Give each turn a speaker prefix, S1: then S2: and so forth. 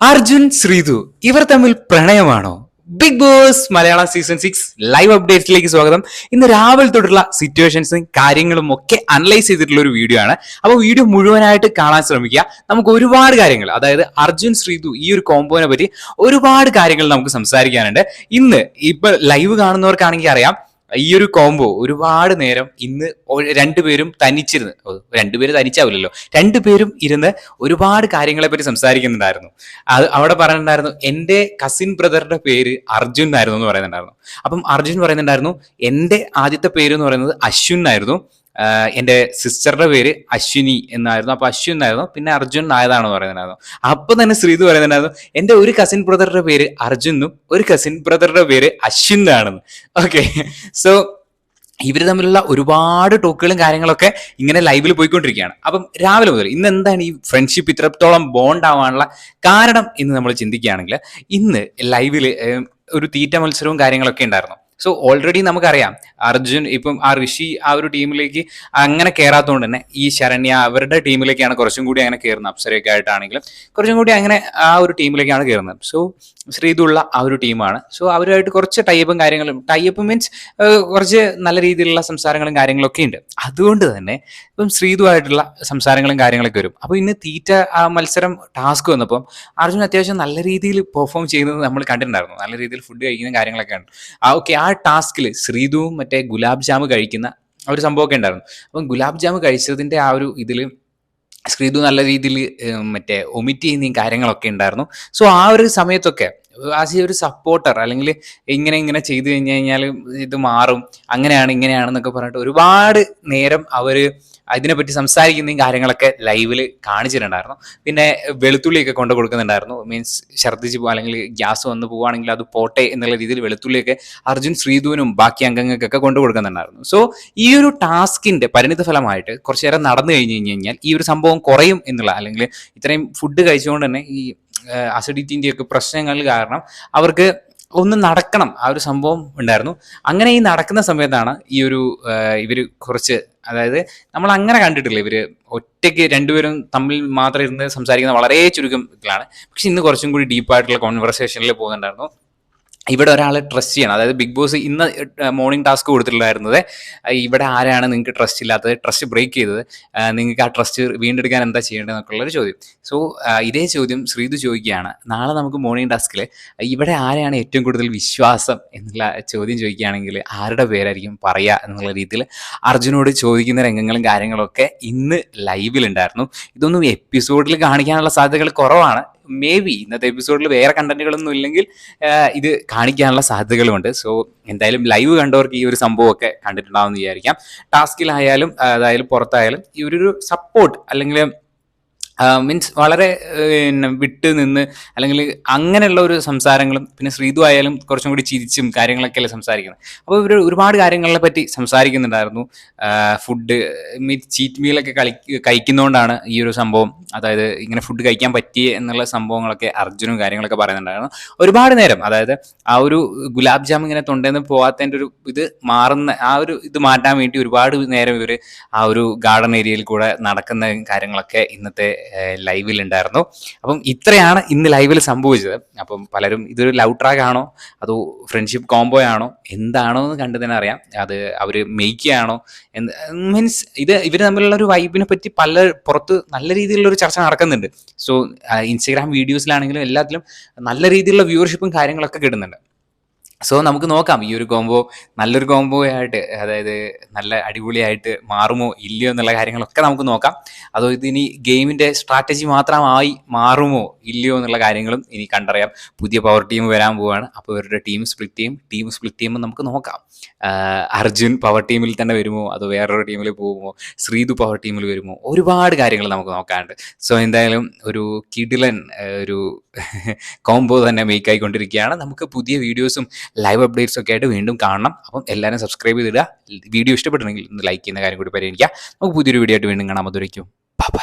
S1: അർജുൻ ശ്രീതു ഇവർ തമ്മിൽ പ്രണയമാണോ? Bigg Boss Malayala season six live അപ്ഡേറ്റിലേക്ക് സ്വാഗതം. ഇന്ന് രാവിലെ തൊട്ടുള്ള സിറ്റുവേഷൻസും കാര്യങ്ങളും ഒക്കെ അനലൈസ് ചെയ്തിട്ടുള്ള ഒരു വീഡിയോ ആണ്. അപ്പോൾ വീഡിയോ മുഴുവനായിട്ട് കാണാൻ ശ്രമിക്കുക. നമുക്ക് ഒരുപാട് കാര്യങ്ങൾ അതായത് അർജുൻ ശ്രീതു ഈ ഒരു കോമ്പോനെ പറ്റി ഒരുപാട് കാര്യങ്ങൾ നമുക്ക് സംസാരിക്കാനുണ്ട്. ഇന്ന് ഇപ്പൊ ലൈവ് കാണുന്നവർക്കാണെങ്കിൽ അറിയാം ഈ ഒരു കോംബോ ഒരുപാട് നേരം ഇന്ന് രണ്ടുപേരും തനിച്ചിരുന്ന്. രണ്ടുപേര് തനിച്ചാവില്ലല്ലോ. രണ്ടുപേരും ഇരുന്ന് ഒരുപാട് കാര്യങ്ങളെ പറ്റി സംസാരിക്കുന്നുണ്ടായിരുന്നു. അത് അവിടെ പറയുന്നുണ്ടായിരുന്നു എന്റെ കസിൻ ബ്രദറിന്റെ പേര് അർജുൻ എന്നായിരുന്നു എന്ന് പറയുന്നുണ്ടായിരുന്നു. അപ്പം അർജുൻ പറയുന്നുണ്ടായിരുന്നു എന്റെ ആദ്യത്തെ പേര് എന്ന് പറയുന്നത് അശ്വിൻ ആഹ് എന്റെ സിസ്റ്ററുടെ പേര് അശ്വിനി എന്നായിരുന്നു. അപ്പൊ അശ്വിൻ എന്നായിരുന്നു പിന്നെ അർജുൻ ആയതാണ് പറയുന്നുണ്ടായിരുന്നു അപ്പൊ തന്നെ ശ്രീതു പറയുന്നുണ്ടായിരുന്നു എന്റെ ഒരു കസിൻ ബ്രദറുടെ പേര് അർജുനും ഒരു കസിൻ ബ്രദറുടെ പേര് അശ്വിൻ എന്നാണെന്ന് ഓക്കെ സോ ഇവർ തമ്മിലുള്ള ഒരുപാട് ടോക്കുകളും കാര്യങ്ങളൊക്കെ ഇങ്ങനെ ലൈവിൽ പോയിക്കൊണ്ടിരിക്കുകയാണ്. അപ്പം രാവിലെ മുതൽ ഇന്ന് എന്താണ് ഈ ഫ്രണ്ട്ഷിപ്പ് ഇത്രത്തോളം ബോണ്ട് ആവാനുള്ള കാരണം എന്ന് നമ്മൾ ചിന്തിക്കുകയാണെങ്കിൽ ഇന്ന് ലൈവിൽ ഒരു തീറ്റ മത്സരവും കാര്യങ്ങളൊക്കെ ഉണ്ടായിരുന്നു. സോ ഓൾറെഡി നമുക്കറിയാം. അർജുൻ ഇപ്പം ആ ഋഷി ആ ഒരു ടീമിലേക്ക് അങ്ങനെ കയറാത്തതുകൊണ്ട് തന്നെ ഈ ശരണ്യ അവരുടെ ടീമിലേക്കാണ് കുറച്ചും കൂടി അങ്ങനെ കയറുന്നത് അപ്സരയൊക്കെ ആയിട്ടാണെങ്കിലും കുറച്ചും കൂടി അങ്ങനെ ആ ഒരു ടീമിലേക്കാണ് കയറുന്നത് സോ ശ്രീതുള്ള ആ ഒരു ടീമാണ്. സോ അവരുമായിട്ട് കുറച്ച് ടൈപ്പും കാര്യങ്ങളും ടൈപ്പ് മീൻസ് കുറച്ച് നല്ല രീതിയിലുള്ള സംസാരങ്ങളും കാര്യങ്ങളൊക്കെ ഉണ്ട്. അതുകൊണ്ട് തന്നെ ഇപ്പം ശ്രീതുമായിട്ടുള്ള സംസാരങ്ങളും കാര്യങ്ങളൊക്കെ വരും. അപ്പോൾ ഇന്ന് തീറ്റ ആ മത്സരം ടാസ്ക് വന്നപ്പം അർജുൻ അത്യാവശ്യം നല്ല രീതിയിൽ പെർഫോം ചെയ്യുന്നത് നമ്മൾ കണ്ടിട്ടുണ്ടായിരുന്നു. നല്ല രീതിയിൽ ഫുഡ് കഴിക്കുന്ന കാര്യങ്ങളൊക്കെ ഉണ്ട്. ആ ഓക്കെ ആ ടാസ്കിൽ ശ്രീതുവും മറ്റേ ഗുലാബ് ജാമ് കഴിക്കുന്ന ഒരു സംഭവമൊക്കെ ഉണ്ടായിരുന്നു. അപ്പം ഗുലാബ് ജാമ് കഴിച്ചതിന്റെ ആ ഒരു ഇതിൽ ശ്രീതു നല്ല രീതിയിൽ മറ്റേ ഒമിറ്റ് ചെയ്യുന്ന കാര്യങ്ങളൊക്കെ ഉണ്ടായിരുന്നു. സോ ആ ഒരു സമയത്തൊക്കെ ആസ് ഒരു സപ്പോർട്ടർ അല്ലെങ്കിൽ ഇങ്ങനെ ഇങ്ങനെ ചെയ്തു കഴിഞ്ഞു കഴിഞ്ഞാൽ ഇത് മാറും. അങ്ങനെയാണ് ഇങ്ങനെയാണെന്നൊക്കെ പറഞ്ഞിട്ട് ഒരുപാട് നേരം അവർ അതിനെപ്പറ്റി സംസാരിക്കുന്നതും കാര്യങ്ങളൊക്കെ ലൈവിൽ കാണിച്ചിട്ടുണ്ടായിരുന്നു. പിന്നെ വെളുത്തുള്ളിയൊക്കെ കൊണ്ട് കൊടുക്കുന്നുണ്ടായിരുന്നു. മീൻസ് ഛർദ്ദിച്ച് പോകുക അല്ലെങ്കിൽ ഗ്യാസ് വന്ന് പോവുകയാണെങ്കിൽ അത് പോട്ടെ എന്നുള്ള രീതിയിൽ വെളുത്തുള്ളിയൊക്കെ അർജുൻ ശ്രീധുവിനും ബാക്കി അംഗങ്ങൾക്കൊക്കെ കൊണ്ട് കൊടുക്കുന്നുണ്ടായിരുന്നു. സോ ഈ ഒരു ടാസ്കിന്റെ പരിണിത ഫലമായിട്ട് കുറച്ചു നേരം നടന്നു കഴിഞ്ഞു കഴിഞ്ഞ് കഴിഞ്ഞാൽ ഈ ഒരു സംഭവം കുറയും എന്നുള്ള അല്ലെങ്കിൽ ഇത്രയും ഫുഡ് കഴിച്ചുകൊണ്ട് തന്നെ ഈ അസിഡിറ്റിന്റെ ഒക്കെ പ്രശ്നങ്ങൾ കാരണം അവർക്ക് ഒന്ന് നടക്കണം. ആ ഒരു സംഭവം ഉണ്ടായിരുന്നു. അങ്ങനെ ഈ നടക്കുന്ന സമയത്താണ് ഈ ഒരു ഇവർ കുറച്ച് അതായത് നമ്മൾ അങ്ങനെ കണ്ടിട്ടില്ല. ഇവർ ഒറ്റയ്ക്ക് രണ്ടുപേരും തമ്മിൽ മാത്രം ഇരുന്ന് സംസാരിക്കുന്ന വളരെ ചുരുക്കം ഇതിലാണ് പക്ഷെ ഇന്ന് കുറച്ചും കൂടി ഡീപ്പായിട്ടുള്ള കോൺവെർസേഷനിൽ പോകുന്നുണ്ടായിരുന്നു. ഇവിടെ ഒരാളെ ട്രസ്റ്റ് ചെയ്യണം. അതായത് ബിഗ് ബോസ് ഇന്ന് മോർണിംഗ് ടാസ്ക് കൊടുത്തിട്ടുണ്ടായിരുന്നത് ഇവിടെ ആരാണ് നിങ്ങൾക്ക് ട്രസ്റ്റ് ഇല്ലാത്തത് ട്രസ്റ്റ് ബ്രേക്ക് ചെയ്തത് നിങ്ങൾക്ക് ആ ട്രസ്റ്റ് വീണ്ടെടുക്കാൻ എന്താ ചെയ്യേണ്ടതെന്നൊക്കെ ഉള്ളൊരു ചോദ്യം. സോ ഇതേ ചോദ്യം ശ്രീതു ചോദിക്കുകയാണ്. നാളെ നമുക്ക് മോർണിംഗ് ടാസ്കിൽ ഇവിടെ ആരാണ് ഏറ്റവും കൂടുതൽ വിശ്വാസം എന്നുള്ള ചോദ്യം ചോദിക്കുകയാണെങ്കിൽ ആരുടെ പേരായിരിക്കും പറയുക എന്നുള്ള രീതിയിൽ അർജുനോട് ചോദിക്കുന്ന രംഗങ്ങളും കാര്യങ്ങളൊക്കെ ഇന്ന് ലൈവിലുണ്ടായിരുന്നു ഇതൊന്നും എപ്പിസോഡിൽ കാണിക്കാനുള്ള സാധ്യതകൾ കുറവാണ്. മേ ബി ഇന്നത്തെ എപ്പിസോഡിൽ വേറെ കണ്ടന്റുകളൊന്നും ഇല്ലെങ്കിൽ ഇത് കാണിക്കാനുള്ള സാധ്യതകളുമുണ്ട്. സോ എന്തായാലും ലൈവ് കണ്ടവർക്ക് ഈ ഒരു സംഭവമൊക്കെ കണ്ടിട്ടുണ്ടാവുമെന്ന് വിചാരിക്കാം. ടാസ്കിലായാലും അതായാലും പുറത്തായാലും ഈ ഒരു സപ്പോർട്ട് അല്ലെങ്കിൽ മീൻസ് വളരെ പിന്നെ വിട്ട് നിന്ന് അല്ലെങ്കിൽ അങ്ങനെയുള്ള ഒരു സംസാരങ്ങളും പിന്നെ ശ്രീതു ആയാലും കുറച്ചും കൂടി ചിരിച്ചും കാര്യങ്ങളൊക്കെ അല്ലേ സംസാരിക്കുന്നത്. അപ്പോൾ ഇവർ ഒരുപാട് കാര്യങ്ങളെ പറ്റി സംസാരിക്കുന്നുണ്ടായിരുന്നു. ഫുഡ് മീറ്റ് ചീറ്റ് മീലൊക്കെ കളി കഴിക്കുന്നതുകൊണ്ടാണ് ഈ ഒരു സംഭവം. അതായത് ഇങ്ങനെ ഫുഡ് കഴിക്കാൻ പറ്റിയ എന്നുള്ള സംഭവങ്ങളൊക്കെ അർജുനും കാര്യങ്ങളൊക്കെ പറയുന്നുണ്ടായിരുന്നു. ഒരുപാട് നേരം അതായത് ആ ഒരു ഗുലാബ് ജാം ഇങ്ങനെ തൊണ്ടേന്ന് പോകാത്തതിന്റെ ഒരു ഇത് മാറുന്ന ആ ഒരു ഇത് മാറ്റാൻ വേണ്ടി ഒരുപാട് നേരം ഇവർ ആ ഒരു ഗാർഡൻ ഏരിയയിൽ കൂടെ നടക്കുന്ന കാര്യങ്ങളൊക്കെ ഇന്നത്തെ ലൈവിൽ ഉണ്ടായിരുന്നു. അപ്പം ഇത്രയാണ് ഇന്ന് ലൈവിൽ സംഭവിച്ചത്. അപ്പം പലരും ഇതൊരു ലവ് ട്രാക്ക് ആണോ? അതോ ഫ്രണ്ട്ഷിപ്പ് കോംബോ ആണോ? എന്താണോ എന്ന് കണ്ടു തന്നെ അറിയാം. അത് അവർ മെയ്ക്കുകയാണോ എന്ത് മീൻസ് ഇത് ഇവർ തമ്മിലുള്ള ഒരു വൈബിനെ പറ്റി പല പുറത്ത് നല്ല രീതിയിലുള്ള ഒരു ചർച്ച നടക്കുന്നുണ്ട്. സോ ഇൻസ്റ്റഗ്രാം വീഡിയോസിലാണെങ്കിലും എല്ലാത്തിലും നല്ല രീതിയിലുള്ള വ്യൂവർഷിപ്പും കാര്യങ്ങളൊക്കെ കിട്ടുന്നുണ്ട്. സോ നമുക്ക് നോക്കാം. ഈ ഒരു കോംബോ നല്ലൊരു കോംബോ ആയിട്ട് അതായത് നല്ല അടിപൊളിയായിട്ട് മാറുമോ ഇല്ലയോ എന്നുള്ള കാര്യങ്ങളൊക്കെ നമുക്ക് നോക്കാം. അതോ ഇതിനി ഗെയിമിന്റെ സ്ട്രാറ്റജി മാത്രമായി മാറുമോ ഇല്ലയോ എന്നുള്ള കാര്യങ്ങളും ഇനി കണ്ടറിയാം. പുതിയ പവർ ടീം വരാൻ പോവാണ്. അപ്പോൾ ഇവരുടെ ടീം സ്പ്ലിറ്റ് ചെയ്യും. ടീം സ്പ്ലിറ്റ് ചെയ്യുമ്പോൾ നമുക്ക് നോക്കാം. അർജുൻ പവർ ടീമിൽ തന്നെ വരുമോ? അതോ വേറൊരു ടീമിൽ പോകുമോ? ശ്രീതു പവർ ടീമിൽ വരുമോ? ഒരുപാട് കാര്യങ്ങൾ നമുക്ക് നോക്കാനുണ്ട്. സോ എന്തായാലും ഒരു കിഡിലൻ ഒരു കോംബോ തന്നെ മേക്ക് ആയിക്കൊണ്ടിരിക്കുകയാണ്. നമുക്ക് പുതിയ വീഡിയോസും ലൈവ് അപ്ഡേറ്റ്സ് ഒക്കെ ആയിട്ട് വീണ്ടും കാണണം. അപ്പം എല്ലാവരും സബ്സ്ക്രൈബ് ചെയ്തിടുക. വീഡിയോ ഇഷ്ടപ്പെട്ടിട്ടുണ്ടെങ്കിൽ ലൈക്ക് ചെയ്യുന്ന കാര്യം കൂടി പരിഗണിക്കുക. നമുക്ക് പുതിയൊരു വീഡിയോ ആയിട്ട് വീണ്ടും കാണാൻ അതുവരയ്ക്കും ബൈ